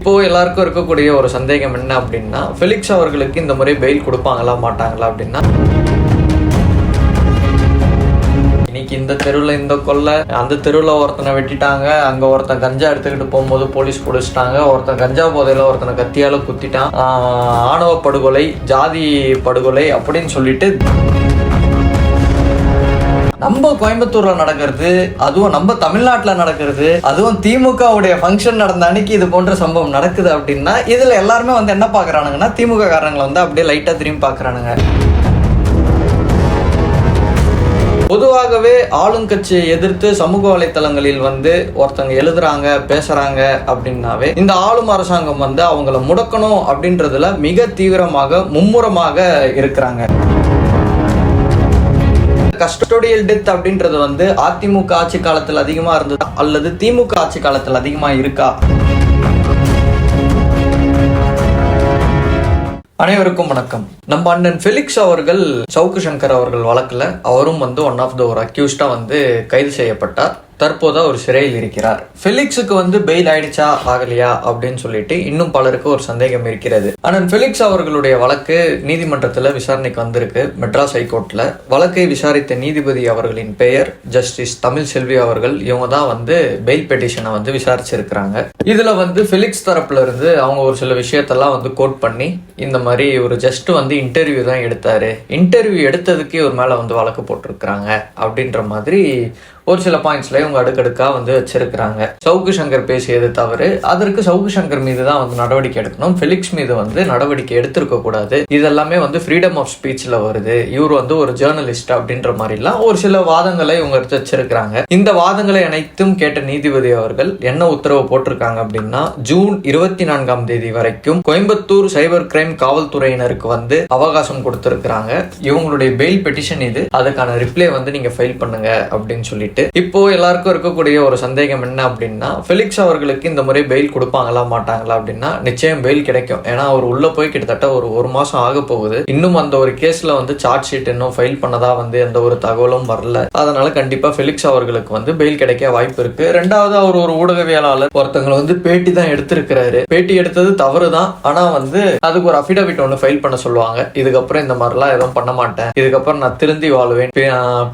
இப்போ எல்லாருக்கும் இருக்கக்கூடிய ஒரு சந்தேகம் என்ன அப்படின்னா ஃபெலிக்ஸ் அவர்களுக்கு இந்த முறை பெயில் கொடுப்பாங்களா மாட்டாங்களா அப்படின்னா? இன்னைக்கு இந்த தெருவில் இந்த கொல்லை அந்த தெருவில் ஒருத்தனை வெட்டிட்டாங்க. அங்கே ஒருத்தன் கஞ்சா எடுத்துக்கிட்டு போகும்போது போலீஸ் பிடிச்சிட்டாங்க ஒருத்தன் கஞ்சா போதையில் ஒருத்தனை கத்தியால் குத்திட்டான். ஆணவ படுகொலை ஜாதி படுகொலை அப்படின்னு சொல்லிட்டு நம்ம கோயம்புத்தூர்ல நடக்கிறது அதுவும் நம்ம தமிழ்நாட்டில் நடக்கிறது அதுவும் திமுகவுடைய ஃபங்க்ஷன் நடந்த அன்னைக்கு இது போன்ற சம்பவம் நடக்குது அப்படின்னா இதுல எல்லாருமே வந்து என்ன பாக்குறானுங்கன்னா திமுக காரங்களை வந்து அப்படியே லைட்டா திரும்பி பாக்குறானுங்க. பொதுவாகவே ஆளுங்கட்சியை எதிர்த்து சமூக வலைத்தளங்களில் வந்து ஒருத்தங்க எழுதுறாங்க பேசுறாங்க அப்படின்னாவே இந்த ஆளும் அரசாங்கம் வந்து அவங்கள முடக்கணும் அப்படின்றதுல மிக தீவிரமாக மும்முரமாக இருக்கிறாங்க. கஸ்டோடியல் டெத் அப்படின்றது வந்து அதிமுக ஆட்சி காலத்தில் அதிகமா இருந்ததா? அல்லது திமுக ஆட்சி காலத்தில் அதிகமா இருக்கா? அனைவருக்கும் வணக்கம். நம்ம அண்ணன் ஃபெலிக்ஸ் அவர்கள் சவுக்கு சங்கர் அவர்கள் வழக்குல அவரும் வந்து ஒன் ஆஃப் த ஒரு அக்யூஸ்டாக வந்து கைது செய்யப்பட்டார். தற்போது அவர் சிறையில் இருக்கிறார். ஃபெலிக்ஸுக்கு வந்து பெயில் ஆயிடுச்சா ஆகலையா அப்படின்னு சொல்லிட்டு இன்னும் பலருக்கு ஒரு சந்தேகம் இருக்கிறது. ஆனால் ஃபெலிக்ஸ் அவர்களுடைய வழக்கு நீதிமன்றத்தில் விசாரணைக்கு வந்திருக்கு. மெட்ராஸ் ஹைகோர்ட்டில் வழக்கை விசாரித்த நீதிபதி அவர்களின் பெயர் ஜஸ்டிஸ் தமிழ் செல்வி அவர்கள். இவங்க தான் வந்து பெயில் பெட்டிஷனை வந்து விசாரிச்சிருக்கிறாங்க. இதில் வந்து ஃபெலிக்ஸ் தரப்புல இருந்து அவங்க ஒரு சில விஷயத்தெல்லாம் வந்து கோட் பண்ணி இந்த மாதிரி ஒரு ஜஸ்ட் வந்து இன்டர்வியூ தான் எடுத்தாரு. இன்டர்வியூ எடுத்ததுக்கே ஒரு மேலே வந்து வழக்கு போட்டிருக்கிறாங்க அப்படின்ற மாதிரி ஒரு சில பாயிண்ட்ஸ்ல இவங்க அடுக்கடுக்காக வந்து வச்சிருக்கிறாங்க. சவுக்கு சங்கர் பேசியது தவறு. அதற்கு சவுக்கு சங்கர் மீது தான் வந்து நடவடிக்கை எடுக்கணும். ஃபெலிக்ஸ் மீது வந்து நடவடிக்கை எடுத்திருக்க கூடாது. இதெல்லாமே வந்து ஃப்ரீடம் ஆஃப் ஸ்பீச்ல வருது. இவர் வந்து ஒரு ஜேர்னலிஸ்ட் அப்படின்ற மாதிரிலாம் ஒரு சில வாதங்களை இவங்க எடுத்து வச்சிருக்கிறாங்க. இந்த வாதங்களை அனைத்தும் கேட்ட நீதிபதி அவர்கள் என்ன உத்தரவு போட்டிருக்காங்க அப்படின்னா ஜூன் இருபத்தி நான்காம் தேதி வரைக்கும் கோயம்புத்தூர் சைபர் கிரைம் காவல்துறையினருக்கு வந்து அவகாசம் கொடுத்திருக்கிறாங்க. இவங்களுடைய பெயில் பெட்டிஷன் இது. அதுக்கான ரிப்ளை வந்து நீங்க ஃபைல் பண்ணுங்க அப்படின்னு சொல்லிட்டு இப்போ எல்லாருக்கும் இருக்கக்கூடிய ஒரு சந்தேகம் என்ன அப்படின்னா ஃபெலிக்ஸ் அவர்களுக்கு இந்த முறை பெயில் கொடுப்பாங்களா மாட்டாங்களா அப்படின்னா நிச்சயம் பெயில் கிடைக்கும். ஏன்னா அவர் உள்ள போய் கிட்டத்தட்ட ஒரு ஒரு மாசம் ஆக போகுது. இன்னும் அந்த ஒரு கேஸ்ல வந்து சார்ஜ் ஷீட் இன்னும் ஃபைல் பண்ணதா வந்து எந்த ஒரு தகவலும் வரல. அதனால கண்டிப்பா ஃபெலிக்ஸ் அவர்களுக்கு வந்து பெயில் கிடைக்க வாய்ப்பு இருக்கு. ரெண்டாவது அவர் ஒரு ஊடகவியலாளர். ஒருத்தங்களை வந்து பேட்டி தான் எடுத்திருக்கிறாரு. பேட்டி எடுத்தது தவறு தான் ஆனா வந்து அதுக்கு ஒரு அஃபிடவிட் ஒன்று ஃபைல் பண்ண சொல்லுவாங்க. இதுக்கப்புறம் இந்த மாதிரிலாம் எதுவும் பண்ண மாட்டேன். இதுக்கப்புறம் நான் திருந்தி வாழுவேன்.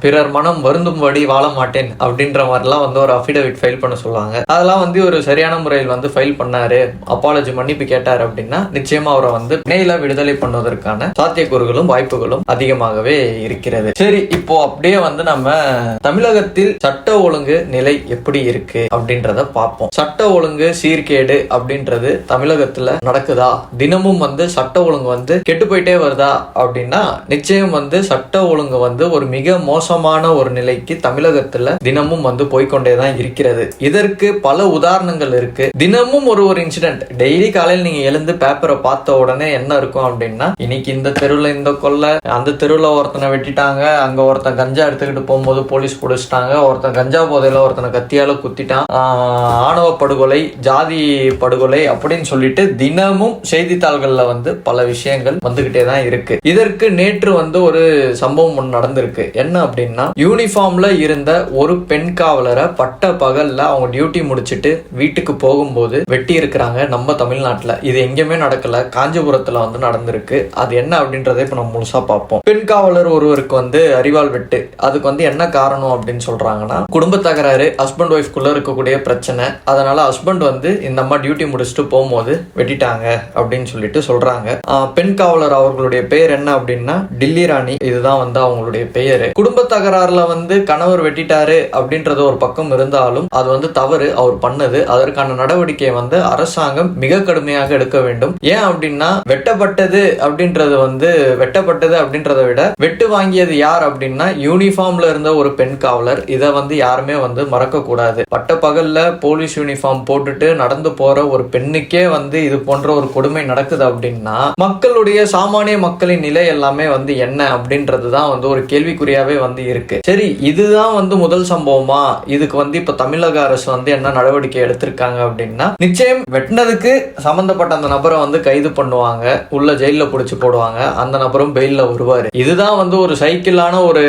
பிறர் மனம் வருந்தும்படி வாழ மாட்டேன். அப்படின்ற மாதிரிலாம் வந்து ஒரு அஃபிடவிட் ஃபைல் பண்ண சொல்லுவாங்க. அதெல்லாம் வந்து ஒரு சரியான முறையில் வந்து ஃபைல் பண்ணாரு. அப்பாலஜி மன்னிப்பு கேட்டாரு அப்படின்னா நிச்சயமா அவரை வந்து நேயில விடுதலை பண்ணுவதற்கான சாத்தியக்கூறுகளும் வாய்ப்புகளும் அதிகமாகவே இருக்கிறது. சரி இப்போ அப்படியே வந்து நம்ம தமிழகத்தில் சட்ட ஒழுங்கு நிலை எப்படி இருக்கு அப்படின்றத பார்ப்போம். சட்ட ஒழுங்கு சீர்கேடு அப்படின்றது தமிழகத்துல நடக்குதா? தினமும் வந்து சட்ட ஒழுங்கு வந்து கெட்டு போயிட்டே வருதா அப்படின்னா நிச்சயம் வந்து சட்ட ஒழுங்கு வந்து ஒரு மிக மோசமான ஒரு நிலைக்கு தமிழகத்தில் தினமும் வந்து போய்க்கொண்டே தான் இருக்கிறது. இதற்கு பல உதாரணங்கள் இருக்கு. தினமும் ஒரு ஒரு இன்சிடென்ட் டெய்லி காலையில் நீங்க எழுந்து பேப்பரை பார்த்த உடனே என்ன இருக்கும் அப்படின்னா இன்னைக்கு இந்த தெருவில் இந்த கொல்லை அந்த தெருவில் ஒருத்தனை வெட்டிட்டாங்க அங்க ஒருத்தன் கஞ்சா எடுத்துக்கிட்டு போகும்போது போலீஸ் பிடிச்சிட்டாங்க ஒருத்தன் கஞ்சா போதையில ஒருத்தனை கத்தியால குத்திட்டான். ஆணவ படுகொலை ஜாதி படுகொலை அப்படின்னு சொல்லிட்டு தினமும் செய்தித்தாள்கள்ல வந்து பல விஷயங்கள் வந்துகிட்டே தான் இருக்கு. இதற்கு நேற்று வந்து ஒரு சம்பவம் ஒன்று நடந்திருக்கு. என்ன அப்படின்னா யூனிஃபார்ம்ல இருந்த ஒரு பெண் காவலரை பட்ட பகல்ல அவங்க டியூட்டி முடிச்சிட்டு வீட்டுக்கு போகும்போது வெட்டி இருக்கிறாங்க நம்ம தமிழ்நாட்டில். இது எங்கேயுமே நடக்கல. காஞ்சிபுரத்துல வந்து நடந்திருக்கு. அது என்ன அப்படின்றத இப்போ நம்ம முழுசா பார்ப்போம். பெண் காவலர் ஒருவருக்கு வந்து அறிவால் வெட்டு. அதுக்கு வந்து என்ன காரணம் அப்படின்னு சொல்றாங்கன்னா குடும்ப தகராறு ஹஸ்பண்ட் ஒய்ஃப்குள்ள இருக்கக்கூடிய பிரச்சனை. அதனால ஹஸ்பண்ட் வந்து இந்த அம்மா டியூட்டி முடிச்சுட்டு போகும்போது வெட்டிட்டாங்க அப்படின்னு சொல்லிட்டு சொல்றாங்க. பெண் காவலர் அவர்களுடைய பெயர் என்ன அப்படின்னா டில்லி ராணி. இதுதான் வந்து அவங்களுடைய பெயர் குடும்ப தகராறுல வந்து கணவர் வெட்டிட்டாரு அப்படின்றது ஒரு பக்கம் இருந்தாலும் அது வந்து தவறு அவர் பண்ணது. அதற்கான நடவடிக்கையை வந்து அரசாங்கம் மிக கடுமையாக எடுக்க வேண்டும். ஏன் அப்படின்னா வெட்டப்பட்டது அப்படின்றது வந்து வெட்டப்பட்டது அப்படின்றத விட வெட்டு வாங்கியது யார் அப்படின்னா யூனிஃபார்ம்ல இருந்த ஒரு பெண் காவலர். இதை வந்து யாருமே வந்து மறக்க கூடாது பட்ட பகல்ல போலீஸ் யூனிஃபார்ம் போட்டுட்டு நடந்து போற ஒரு பெண்ணுக்கே வந்து இது போன்ற ஒரு கொடுமை நடக்குது அப்படின்னா மக்களுடைய சாமானிய மக்களின் நிலை எல்லாமே வந்து என்ன அப்படின்றது தான் வந்து ஒரு கேள்விக்குறியாவே வந்து இருக்கு. சரி இதுதான் வந்து முதல் சம்பவமா இதுக்கு வந்து இப்ப தமிழக அரசு வந்து என்ன நடவடிக்கை எடுத்திருக்காங்க அப்படின்னா நிச்சயம் வெட்டினதுக்கு சம்பந்தப்பட்ட அந்த நபரை வந்து கைது பண்ணுவாங்க. உள்ள ஜெயில புடிச்சு போடுவாங்க. அந்த நபரும் பெயில்ல வருவாரு. இதுதான் வந்து ஒரு சைக்கிளான ஒரு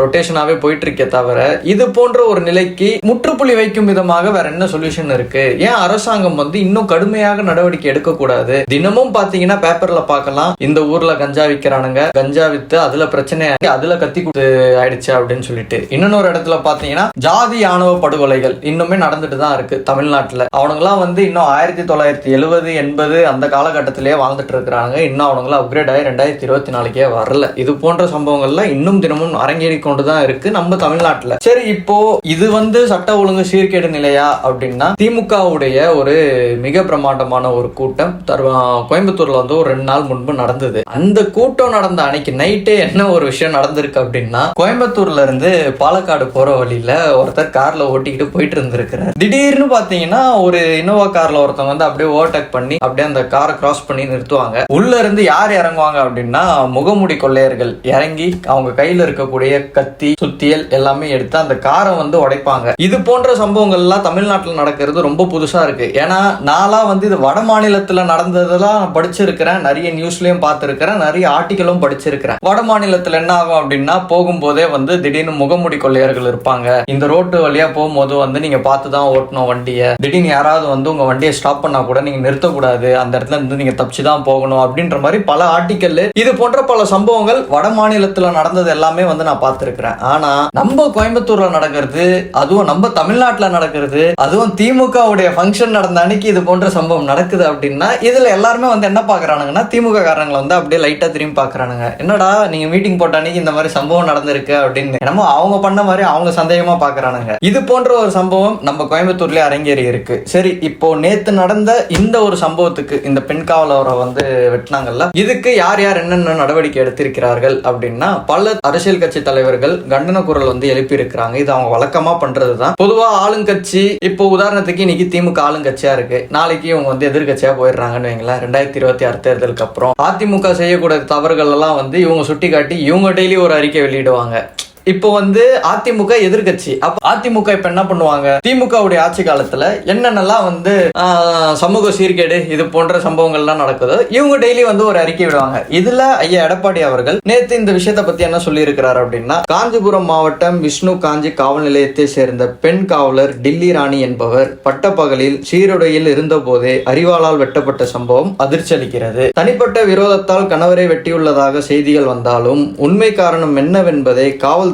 ரொட்டேஷனாவே போயிட்டு இருக்கே தவிர இது போன்ற ஒரு நிலைக்கு முற்றுப்புள்ளி வைக்கும் விதமாக வேற என்ன சொல்யூஷன் இருக்கு? ஏன் அரசாங்கம் வந்து இன்னும் கடுமையாக நடவடிக்கை எடுக்க கூடாது தினமும் பாத்தீங்கன்னா பேப்பர்ல பார்க்கலாம் இந்த ஊர்ல கஞ்சா விற்கிறானுங்க கஞ்சா வித்து அதுல பிரச்சனை அதுல கத்தி கொடுத்து ஆயிடுச்சு அப்படின்னு சொல்லிட்டு. இன்னொரு இடத்துல பாத்தீங்கன்னா ஜாதி ஆணவ படுகொலைகள் இன்னுமே நடந்துட்டு தான் இருக்கு தமிழ்நாட்டுல. அவனுங்களாம் வந்து இன்னும் ஆயிரத்தி தொள்ளாயிரத்தி எழுபது எண்பது அந்த காலகட்டத்திலேயே வாழ்ந்துட்டு இருக்கிறாங்க. இன்னும் அவனுங்களாம் அப்கிரேட் ஆகி ரெண்டாயிரத்தி இருபத்தி நாலுக்கே வரல. இது போன்ற சம்பவங்கள்ல இன்னும் தினமும் அரங்கேறி கொண்டு தான் இருக்கு நம்ம தமிழ்நாட்டுல. சரி இப்போ இது வந்து சட்ட ஒழுங்கு சீர்கேடு நிலையா அப்படின்னா திமுகவுடைய ஒரு மிக பிரமாண்டமான ஒரு கூட்டம் தரு- கோயம்புத்தூர்ல வந்து ஒரு ரெண்டு நாள் முன்பு நடந்தது. அந்த கூட்டம் நடந்த அன்னைக்கு நைட்டே என்ன ஒரு விஷயம் நடந்திருக்கு அப்படின்னா கோயம்புத்தூர்ல இருந்து பாலக்காடு போற வழியில ஒருத்தர் கார்ல ஓட்டிக்கிட்டு போயிட்டு இருந்திருக்கிறார். திடீர்னு பாத்தீங்கன்னா ஒரு இனோவா கார்ல ஒருத்தவங்க வந்து அப்படியே ஓவர்டேக் பண்ணி அப்படியே அந்த காரை கிராஸ் பண்ணி நிறுத்துவாங்க. உள்ள இருந்து யார் இறங்குவாங்க அப்படின்னா முகமுடி கொள்ளையர்கள் இறங்கி அவங்க கையில இருக்கக்கூடிய கத்தி சுத்தியல் எல்லாமே எடுத்து அந்த காரை வந்து உடைப்பாங்க. இது போன்ற சம்பவங்கள்லாம் தமிழ்நாட்டில் நடக்கிறது ரொம்ப புதுசா இருக்கு. ஏன்னா நாளா வந்து இது வட மாநிலத்துல நடந்ததெல்லாம் நான் படிச்சிருக்கிறேன். நிறைய நியூஸ்லயும் பார்த்திருக்கிறேன். நிறைய ஆர்டிக்கலும் படிச்சிருக்கிறேன். வட மாநிலத்துல என்ன ஆகும் அப்படின்னா போகும்போதே வந்து திடீர்னு முகமுடி கொள்ளையர்கள் இருப்பாங்க. இந்த ரோட்டு வழியா போகும்போது வந்து நீங்க பார்த்து தான் ஓட்டணும் வண்டியை. திடீர்னு யாராவது வந்து உங்க வண்டியை ஸ்டாப் பண்ணா கூட நீங்க நிறுத்தக்கூடாது. அந்த இடத்துல இருந்து நீங்க தப்பிச்சு தான் போகணும் அப்படின்ற மாதிரி பல ஆர்டிக்கல் இது போன்ற பல சம்பவங்கள் வட மாநிலத்துல நடந்தது எல்லாமே வந்து நான் பார்த்திருக்கிறேன். ஆனா நம்ம கோயம்புத்தூர்ல நடக்கிறது அதுவும் நம்ம தமிழ்நாட்டுல நடக்கிறது அதுவும் திமுகவுடைய ஃபங்க்ஷன் நடந்த அன்னைக்கு இது போன்ற சம்பவம் நடக்குது அப்படின்னா இதுல எல்லாருமே வந்து என்ன பாக்குறானுங்கன்னா திமுக காரங்களை வந்து அப்படியே லைட்டா திரும்பி பாக்குறானுங்க என்னடா நீங்க மீட்டிங் போட்ட அன்னைக்கு இந்த மாதிரி சம்பவம் நடந்திருக்கு அப்படின்னு. என்னமோ அவங்க பண்ண மாதிரி அவங்க சந்தேகமா பாக்குறானுங்க. இது போன்ற ஒரு சம்பவம் நம்ம கோயம்புத்தூர்லயே அரங்கேறி இருக்கு. சரி இப்போ நேத்து நடந்த இந்த ஒரு சம்பவத்துக்கு இந்த பெண் காவலரை வந்து வெட்டினாங்கல்ல? இதுக்கு யார் யார் என்னென்ன நடவடிக்கை எடுத்திருக்கிறார்கள் அப்படின்னா பல அரசியல் கட்சி தலைவர்கள் கண்டன குரல் வந்து எழுப்பி இருக்கிறாங்க இது அவங்க வழக்கமா பண்றதுதான். பொதுவா ஆளுங்கட்சி இப்போ உதாரணத்துக்கு இன்னைக்கு திமுக ஆளுங்கட்சியா இருக்கு. நாளைக்கு இவங்க வந்து எதிர்கட்சியா போயிடுறாங்கன்னு வைங்களேன். ரெண்டாயிரத்தி இருபத்தி ஆறு தேர்தலுக்கு அப்புறம். அதிமுக செய்யக்கூடிய தவறுகள் எல்லாம் வந்து இவங்க சுட்டி காட்டி இவங்க டெய்லி ஒரு அறிக்கை வெளியிடுவாங்க. இப்போ வந்து அதிமுக எதிர்க்கட்சி. அப்ப அதிமுக இப்ப என்ன பண்ணுவாங்க? திமுகவுடைய ஆட்சி காலத்துல என்னென்னலாம் வந்து சமூக சீர்கேடு இது போன்ற சம்பவங்கள்லாம் நடக்குதோ இவங்க டெய்லி வந்து ஒரு அறிக்கை விடுவாங்க. இதுல ஐயா எடப்பாடி அவர்கள் நேத்து இந்த விஷயத்தை பத்தி என்ன சொல்லி இருக்கிறார் அப்படின்னா காஞ்சிபுரம் மாவட்டம் விஷ்ணு காஞ்சி காவல் நிலையத்தை சேர்ந்த பெண் காவலர் டில்லி ராணி என்பவர் பட்டப்பகலில் சீருடையில் இருந்தபோதே அறிவாளால் வெட்டப்பட்ட சம்பவம் அதிர்ச்சி அளிக்கிறது. தனிப்பட்ட விரோதத்தால் கணவரை வெட்டியுள்ளதாக செய்திகள் வந்தாலும் உண்மை காரணம் என்னவென்பதை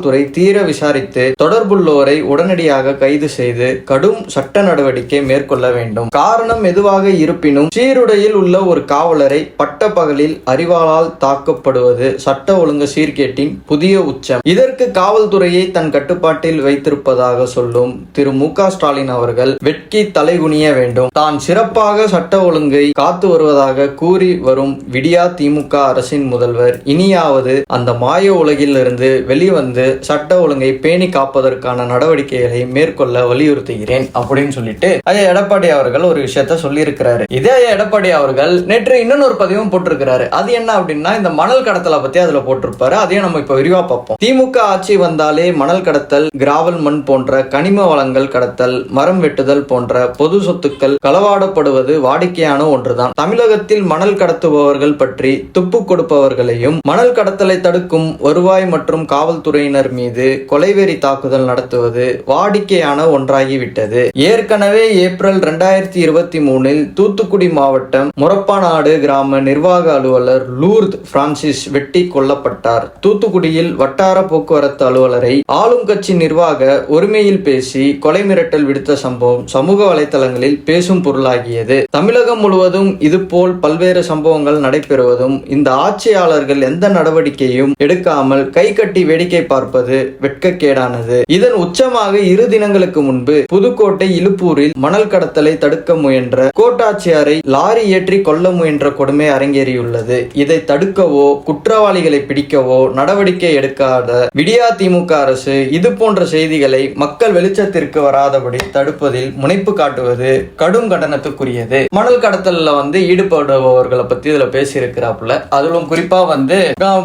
காவல்துறை தீர விசாரித்து தொடர்புள்ளோரை உடனடியாக கைது செய்து கடும் சட்ட நடவடிக்கை மேற்கொள்ள வேண்டும். காரணம் எதுவாக இருப்பினும் சீருடையில் உள்ள ஒரு காவலரை பட்ட பகலில் அறிவாளால் தாக்கப்படுவது சட்ட ஒழுங்கு சீர்கேட்டின் புதிய உச்சம். இதற்கு காவல்துறையை தன் கட்டுப்பாட்டில் வைத்திருப்பதாக சொல்லும் திரு. மு. க. ஸ்டாலின் அவர்கள் வெட்கி தலைகுனிய வேண்டும். தான் சிறப்பாக சட்ட ஒழுங்கை காத்து வருவதாக கூறி வரும் விடியா திமுக அரசின் முதல்வர் இனியாவது அந்த மாய உலகில் இருந்து வெளிவந்து சட்ட ஒழுங்கை பேணி காப்பதற்கான நடவடிக்கைகளை மேற்கொள்ள வலியுறுத்துகிறேன் அப்படின்னு சொல்லிட்டு ஐயா எடப்பாடி அவர்கள் ஒரு விஷயத்த சொல்லியிருக்கிறாரு. இதே ஐயா எடப்பாடி அவர்கள் நேற்று இன்னொரு பதிவும் போட்டிருக்கிறாரு. அது என்ன அப்படின்னா இந்த மணல் கடத்தலை பத்தி அதுல போட்டிருப்பாரு. அதையும் நம்ம இப்ப விரிவா பார்ப்போம். திமுக ஆட்சி வந்தாலே மணல் கடத்தல் கிராவல் மண் போன்ற கனிம வளங்கள் கடத்தல் மரம் வெட்டுதல் போன்ற பொது சொத்துக்கள் களவாடப்படுவது வாடிக்கையான ஒன்றுதான். தமிழகத்தில் மணல் கடத்துபவர்கள் பற்றி துப்பு கொடுப்பவர்களையும் மணல் கடத்தலை தடுக்கும் வருவாய் மற்றும் காவல்துறையின் காவல்துறையினர் மீது கொலைவெறி தாக்குதல் நடத்துவது வாடிக்கையான ஒன்றாகிவிட்டது. ஏற்கனவே ஏப்ரல் ரெண்டாயிரத்தி இருபத்தி மூணில் தூத்துக்குடி மாவட்டம் முரப்பாநாடு கிராம நிர்வாக அலுவலர் லூர்த் பிரான்சிஸ் வெட்டி கொல்லப்பட்டார். தூத்துக்குடியில் வட்டார போக்குவரத்து அலுவலரை ஆளும் கட்சி நிர்வாக ஒருமையில் பேசி கொலை மிரட்டல் விடுத்த சம்பவம் சமூக வலைதளங்களில் பேசும் பொருளாகியது. தமிழகம் முழுவதும் இதுபோல் பல்வேறு சம்பவங்கள் நடைபெறுவதும் இந்த ஆட்சியாளர்கள் எந்த நடவடிக்கையும் எடுக்காமல் கை கட்டி வேடிக்கை பார்ப்பது வெட்கக்கேடானது. இதன் உச்சமாக இரு தினங்களுக்கு முன்பு புதுக்கோட்டை இலுப்பூரில் மணல் கடத்தலை தடுக்க முயன்ற கோட்டாட்சியரை லாரி ஏற்றி கொல்ல முயன்ற கொடுமை அரங்கேறியுள்ளது. இதை தடுக்கவோ குற்றவாளிகளை பிடிக்கவோ நடவடிக்கை எடுக்காத விடியா திமுக அரசு இது போன்ற செய்திகளை மக்கள் வெளிச்சத்திற்கு வராதபடி தடுப்பதில் முனைப்பு காட்டுவது கடும் கண்டனத்துக்குரியது. மணல் கடத்தல்ல வந்து ஈடுபடுபவர்களை பத்தி இதுல பேசியிருக்கிறாப்புல. அதிலும் குறிப்பா வந்து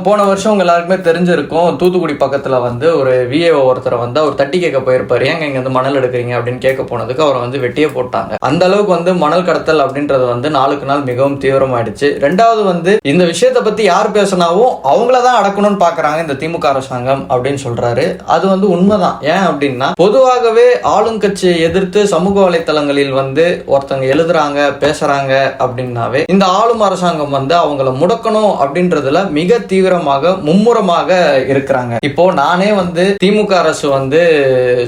போன வருஷம் உங்க எல்லாருக்குமே தெரிஞ்சிருக்கும் தூத்துக்குடி பக்கத்துல இடத்துல வந்து ஒரு விஏஓ ஒருத்தரை வந்து அவர் தட்டி கேட்க போயிருப்பாரு. ஏங்க இங்க வந்து மணல் எடுக்கிறீங்க? அப்படின்னு கேட்க போனதுக்கு அவரை வந்து வெட்டியே போட்டாங்க. அந்த அளவுக்கு வந்து மணல் கடத்தல் அப்படின்றது வந்து நாளுக்கு நாள் மிகவும் தீவிரமாயிடுச்சு. ரெண்டாவது வந்து இந்த விஷயத்தை பத்தி யார் பேசினாவும் அவங்கள தான் அடக்கணும்னு பாக்குறாங்க இந்த திமுக அரசாங்கம் அப்படின்னு சொல்றாரு. அது வந்து உண்மைதான். ஏன் அப்படின்னா பொதுவாகவே ஆளுங்கட்சியை எதிர்த்து சமூக வலைத்தளங்களில் வந்து ஒருத்தங்க எழுதுறாங்க பேசுறாங்க அப்படின்னாவே இந்த ஆளும் அரசாங்கம் வந்து அவங்கள முடக்கணும் அப்படின்றதுல மிக தீவிரமாக மும்முரமாக இருக்கிறாங்க. இப்போ நானே வந்து திமுக அரசு வந்து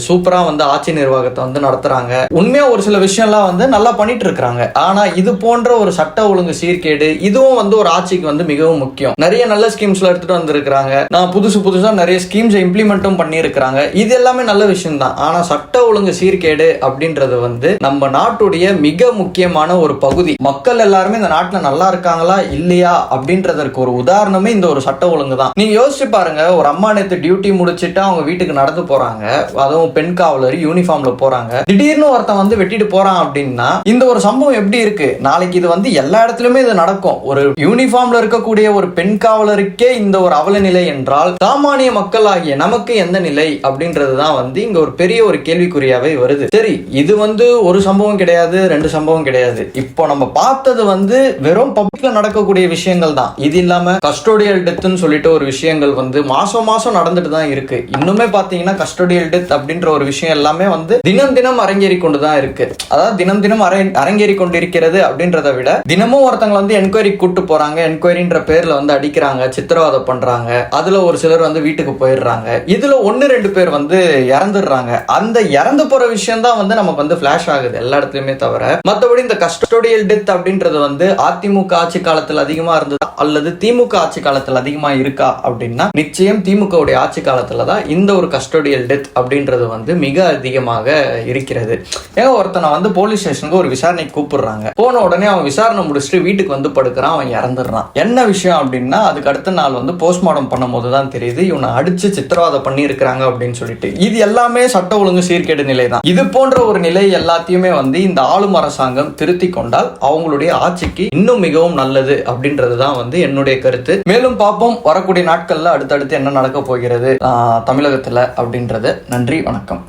சூப்பரா வந்து ஆட்சி நிர்வாகத்தை வந்து நடத்துறாங்க. உண்மையா ஒரு சில விஷயம்லாம் வந்து நல்லா பண்ணிட்டு இருக்கிறாங்க ஆனா இது போன்ற ஒரு சட்ட ஒழுங்கு சீர்கேடு இதுவும் வந்து ஒரு ஆட்சிக்கு வந்து மிகவும் முக்கியம். நிறைய நல்ல ஸ்கீம்ஸ்ல எடுத்துட்டு வந்திருக்கிறாங்க. நான் புதுசு புதுசா நிறைய ஸ்கீம்ஸ் இம்ப்ளிமெண்ட்டும் பண்ணியிருக்கிறாங்க. இது எல்லாமே நல்ல விஷயம் தான் ஆனா சட்ட ஒழுங்கு சீர்கேடு அப்படின்றது வந்து நம்ம நாட்டுடைய மிக முக்கியமான ஒரு பகுதி. மக்கள் எல்லாருமே இந்த நாட்டுல நல்லா இருக்காங்களா இல்லையா அப்படின்றதற்கு ஒரு உதாரணமே இந்த ஒரு சட்ட ஒழுங்கு தான் நீங்க யோசிச்சு பாருங்க ஒரு அம்மா நேத்து டியூட்டி முடிச்சுட்டு அவங்க வீட்டுக்கு நடந்து போறாங்க. அதுவும் பெண் காவலர் யூனிஃபார்ம்ல போறாங்க. திடீர்னு ஒருத்தன் வந்து வெட்டிட்டு போறான் அப்படின்னா இந்த ஒரு சம்பவம் எப்படி இருக்கு? நாளைக்கு இது வந்து எல்லா இடத்துலயுமே இது நடக்கும். ஒரு யூனிஃபார்ம்ல இருக்கக்கூடிய ஒரு பெண் காவலருக்கே இந்த ஒரு அவல நிலை என்றால் சாமானிய மக்கள் ஆகிய நமக்கு எந்த நிலை அப்படின்றது தான் வந்து இங்க ஒரு பெரிய ஒரு கேள்விக்குறியாவே வருது. சரி இது வந்து ஒரு சம்பவம் கிடையாது ரெண்டு சம்பவம் கிடையாது. இப்போ நம்ம பார்த்தது வந்து வெறும் பப்ளிக்ல நடக்கக்கூடிய விஷயங்கள் தான். இது இல்லாம கஸ்டோடியல் டெத்துன்னு சொல்லிட்டு ஒரு விஷயங்கள் வந்து மாசம் மாசம் நடந்துட்டு தான் இருக்கு. இன்னுமே பாத்தீங்கன்னா கஸ்டோடியல் டெத் அப்படின்ற ஒரு விஷயம் எல்லாமே வந்து தினம் தினம் அரங்கேறி கொண்டு தான் இருக்கு. அதாவது தினம் தினம் அரை- அரங்கேறி கொண்டிருக்கிறது அப்படின்றத விட தினமும் ஒருத்தங்களை வந்து என்கொயரி கூட்டு போறாங்க. என்கொயரின்ற பேர்ல வந்து அடிக்கிறாங்க சித்திரவதை பண்றாங்க. அதுல ஒரு சிலர் வந்து வீட்டுக்கு போயிடுறாங்க. இதுல ஒன்னு ரெண்டு பேர் வந்து இறந்துடுறாங்க. அந்த இறந்து போற விஷயம் தான் வந்து நமக்கு வந்து பிளாஷ் ஆகுது எல்லா இடத்துலயுமே தவிர. மத்தபடி இந்த கஸ்டோடியல் டெத் அப்படின்றது வந்து அதிமுக ஆட்சி காலத்தில் அதிகமா இருந்ததா? அல்லது திமுக ஆட்சி காலத்தில் அதிகமா இருக்கா அப்படின்னா நிச்சயம் திமுக உடைய ஆட்சி காலத்துல தான் இந்த ஒரு கஸ்டோடியல் டெத் அப்படின்றது வந்து மிக அதிகமாக இருக்கிறது. ஏன் ஒருத்தனை வந்து போலீஸ் ஸ்டேஷனுக்கு ஒரு விசாரணைக்கு கூப்பிடுறாங்க. போன உடனே அவன் விசாரணை முடிச்சுட்டு வீட்டுக்கு வந்து படுக்கிறான் அவன் இறந்துடுறான். என்ன விஷயம் அப்படின்னா அதுக்கு அடுத்த நாள் வந்து போஸ்ட்மார்ட்டம் பண்ணும்போது தான் தெரியுது இவனை அடிச்சு சித்திரவதை பண்ணி இருக்கிறாங்க அப்படின்னு சொல்லிட்டு. இது எல்லாமே சட்ட ஒழுங்கு சீர்கேடு நிலை தான் இது போன்ற ஒரு நிலை எல்லாத்தையுமே வந்து இந்த ஆளும் அரசாங்கம் திருத்தி கொண்டால் அவங்களுடைய ஆட்சிக்கு இன்னும் மிகவும் நல்லது அப்படின்றது தான் வந்து என்னுடைய கருத்து. மேலும் பார்ப்போம் வரக்கூடிய நாட்கள்ல அடுத்தடுத்து என்ன நடக்க போகிறது. தமிழகத்துல அப்படின்றது. நன்றி வணக்கம்.